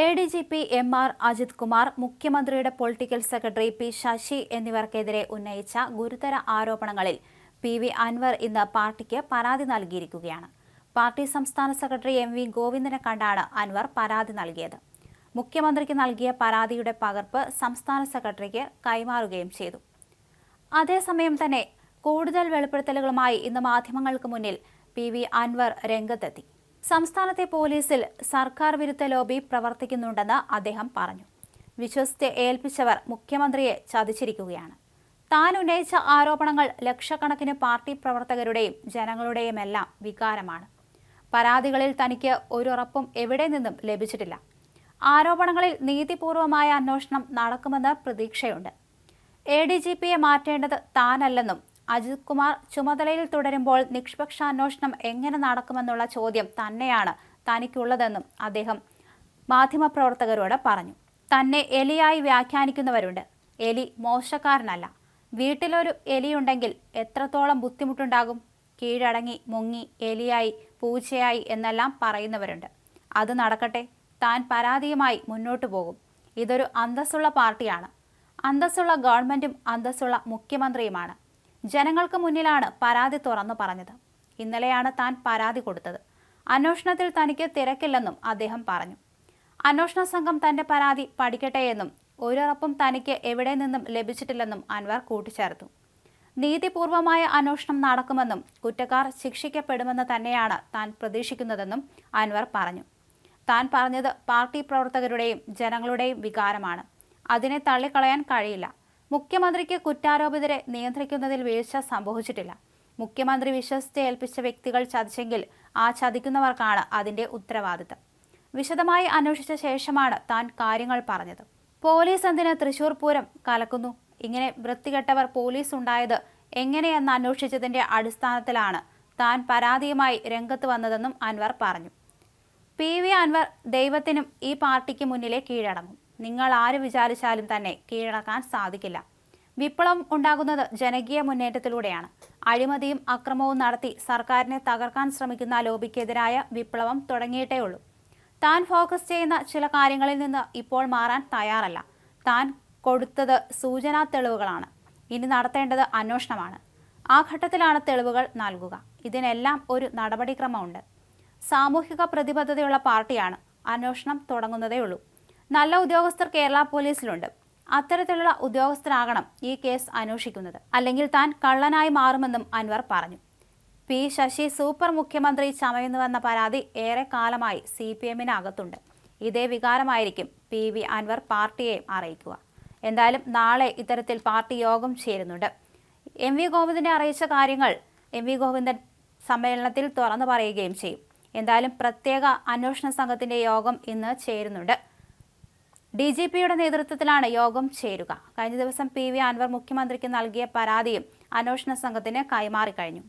A D G P M R Ajith Kumar മുഖ്യമന്ത്രിയുടെ political secretary P Sasi എന്നിവർക്കെതിരെ ഉന്നയിച്ച ഗുരുതര ആരോപണങ്ങളിൽ പി വി അൻവർ ഇന്ന് പാർട്ടിക്ക് പരാതി നൽകിയിരിക്കുകയാണ്. പാർട്ടി സംസ്ഥാന സെക്രട്ടറി എം വി ഗോവിന്ദനെ കണ്ടാണ് അൻവർ പരാതി നൽകിയത്. മുഖ്യമന്ത്രിക്ക് നൽകിയ പരാതിയുടെ പകർപ്പ് സംസ്ഥാന സെക്രട്ടറിക്ക് കൈമാറുകയും ചെയ്തു. അതേസമയം തന്നെ കൂടുതൽ വെളിപ്പെടുത്തലുകളുമായി ഇന്ന് മാധ്യമങ്ങൾക്ക് മുന്നിൽ പി വി അൻവർ രംഗത്തെത്തി. സംസ്ഥാനത്തെ പോലീസിൽ സർക്കാർ വിരുദ്ധ ലോബി പ്രവർത്തിക്കുന്നുണ്ടെന്ന് അദ്ദേഹം പറഞ്ഞു. വിശ്വസിച്ച് ഏൽപ്പിച്ചവർ മുഖ്യമന്ത്രിയെ ചതിച്ചിരിക്കുകയാണ്. താൻ ഉന്നയിച്ച ആരോപണങ്ങൾ ലക്ഷക്കണക്കിന് പാർട്ടി പ്രവർത്തകരുടെയും ജനങ്ങളുടെയുമെല്ലാം വികാരമാണ്. പരാതികളിൽ തനിക്ക് ഒരുറപ്പും എവിടെ നിന്നും ലഭിച്ചിട്ടില്ല. ആരോപണങ്ങളിൽ നീതിപൂർവമായ അന്വേഷണം നടക്കുമെന്ന് പ്രതീക്ഷയുണ്ട്. എ ഡി ജി പിയെ മാറ്റേണ്ടത് താനല്ലെന്നും അജിത് കുമാർ ചുമതലയിൽ തുടരുമ്പോൾ നിഷ്പക്ഷ അന്വേഷണം എങ്ങനെ നടക്കുമെന്നുള്ള ചോദ്യം തന്നെയാണ് തനിക്കുള്ളതെന്നും അദ്ദേഹം മാധ്യമപ്രവർത്തകരോട് പറഞ്ഞു. തന്നെ എലിയായി വ്യാഖ്യാനിക്കുന്നവരുണ്ട്. എലി മോശക്കാരനല്ല. വീട്ടിലൊരു എലിയുണ്ടെങ്കിൽ എത്രത്തോളം ബുദ്ധിമുട്ടുണ്ടാകും? കീഴടങ്ങി മുങ്ങി എലിയായി പൂച്ചയായി എന്നെല്ലാം പറയുന്നവരുണ്ട്. അത് നടക്കട്ടെ. താൻ പരാതിയുമായി മുന്നോട്ടു പോകും. ഇതൊരു അന്തസ്സുള്ള പാർട്ടിയാണ്. അന്തസ്സുള്ള ഗവൺമെന്റും അന്തസ്സുള്ള മുഖ്യമന്ത്രിയുമാണ്. ജനങ്ങൾക്ക് മുന്നിലാണ് പരാതി തുറന്നു പറഞ്ഞത്. ഇന്നലെയാണ് താൻ പരാതി കൊടുത്തത്. അന്വേഷണത്തിൽ തനിക്ക് തിരക്കില്ലെന്നും അദ്ദേഹം പറഞ്ഞു. അന്വേഷണ സംഘം തന്റെ പരാതി പഠിക്കട്ടെയെന്നും ഒരുറപ്പും തനിക്ക് എവിടെ നിന്നും ലഭിച്ചിട്ടില്ലെന്നും അൻവർ കൂട്ടിച്ചേർത്തു. നീതിപൂർവമായ അന്വേഷണം നടക്കുമെന്നും കുറ്റക്കാർ ശിക്ഷിക്കപ്പെടുമെന്ന് തന്നെയാണ് താൻ പ്രതീക്ഷിക്കുന്നതെന്നും അൻവർ പറഞ്ഞു. താൻ പറഞ്ഞത് പാർട്ടി പ്രവർത്തകരുടെയും ജനങ്ങളുടെയും വികാരമാണ്. അതിനെ തള്ളിക്കളയാൻ കഴിയില്ല. മുഖ്യമന്ത്രിക്ക് കുറ്റാരോപിതരെ നിയന്ത്രിക്കുന്നതിൽ വീഴ്ച സംഭവിച്ചിട്ടില്ല. മുഖ്യമന്ത്രി വിശ്വസിച്ച് ഏൽപ്പിച്ച വ്യക്തികൾ ചതിച്ചെങ്കിൽ ആ ചതിക്കുന്നവർക്കാണ് അതിന്റെ ഉത്തരവാദിത്തം. വിശദമായി അന്വേഷിച്ച ശേഷമാണ് താൻ കാര്യങ്ങൾ പറഞ്ഞത്. പോലീസ് എന്തിന് തൃശൂർ പൂരം കലക്കുന്നു? ഇങ്ങനെ വൃത്തികെട്ടവർ പോലീസ് ഉണ്ടായത് എങ്ങനെയെന്ന് അന്വേഷിച്ചതിന്റെ അടിസ്ഥാനത്തിലാണ് താൻ പരാതിയുമായി രംഗത്ത് വന്നതെന്നും അൻവർ പറഞ്ഞു. പി വി അൻവർ ദൈവത്തിനും ഈ പാർട്ടിക്ക് മുന്നിലെ കീഴടങ്ങും. നിങ്ങൾ ആര് വിചാരിച്ചാലും തന്നെ കീഴടക്കാൻ സാധിക്കില്ല. വിപ്ലവം ഉണ്ടാകുന്നത് ജനകീയ മുന്നേറ്റത്തിലൂടെയാണ്. അഴിമതിയും അക്രമവും നടത്തി സർക്കാരിനെ തകർക്കാൻ ശ്രമിക്കുന്ന ലോബിക്കെതിരായ വിപ്ലവം തുടങ്ങിയിട്ടേ ഉള്ളൂ താൻ ഫോക്കസ് ചെയ്യുന്ന ചില കാര്യങ്ങളിൽ നിന്ന് ഇപ്പോൾ മാറാൻ തയ്യാറല്ല. താൻ കൊടുത്തത് സൂചനാ തെളിവുകളാണ്. ഇനി നടത്തേണ്ടത് അന്വേഷണമാണ്. ആ ഘട്ടത്തിലാണ് തെളിവുകൾ നൽകുക. ഇതിനെല്ലാം ഒരു നടപടിക്രമമുണ്ട്. സാമൂഹിക പ്രതിബദ്ധതയുള്ള പാർട്ടിയാണ്. അന്വേഷണം തുടങ്ങുന്നതേ ഉള്ളൂ നല്ല ഉദ്യോഗസ്ഥർ കേരള പോലീസിലുണ്ട്. അത്തരത്തിലുള്ള ഉദ്യോഗസ്ഥരാകണം ഈ കേസ് അന്വേഷിക്കുന്നത്. അല്ലെങ്കിൽ താൻ കള്ളനായി മാറുമെന്നും അൻവർ പറഞ്ഞു. പി ശശി സൂപ്പർ മുഖ്യമന്ത്രി ചമയുന്നുവെന്ന പരാതി ഏറെ കാലമായി സി പി എമ്മിനകത്തുണ്ട് ഇതേ വികാരമായിരിക്കും പി വി അൻവർ പാർട്ടിയെ അറിയിക്കുക. എന്തായാലും നാളെ ഇത്തരത്തിൽ പാർട്ടി യോഗം ചേരുന്നുണ്ട്. എം വി ഗോവിന്ദനെ അറിയിച്ച കാര്യങ്ങൾ എം വി ഗോവിന്ദൻ സമ്മേളനത്തിൽ തുറന്നു പറയുകയും ചെയ്യും. എന്തായാലും പ്രത്യേക അന്വേഷണ സംഘത്തിന്റെ യോഗം ഇന്ന് ചേരുന്നുണ്ട്. ഡി ജി പിയുടെ നേതൃത്വത്തിലാണ് യോഗം ചേരുക. കഴിഞ്ഞ ദിവസം പി വി അൻവർ മുഖ്യമന്ത്രിക്ക് നൽകിയ പരാതിയും അന്വേഷണ സംഘത്തിന് കൈമാറിക്കഴിഞ്ഞു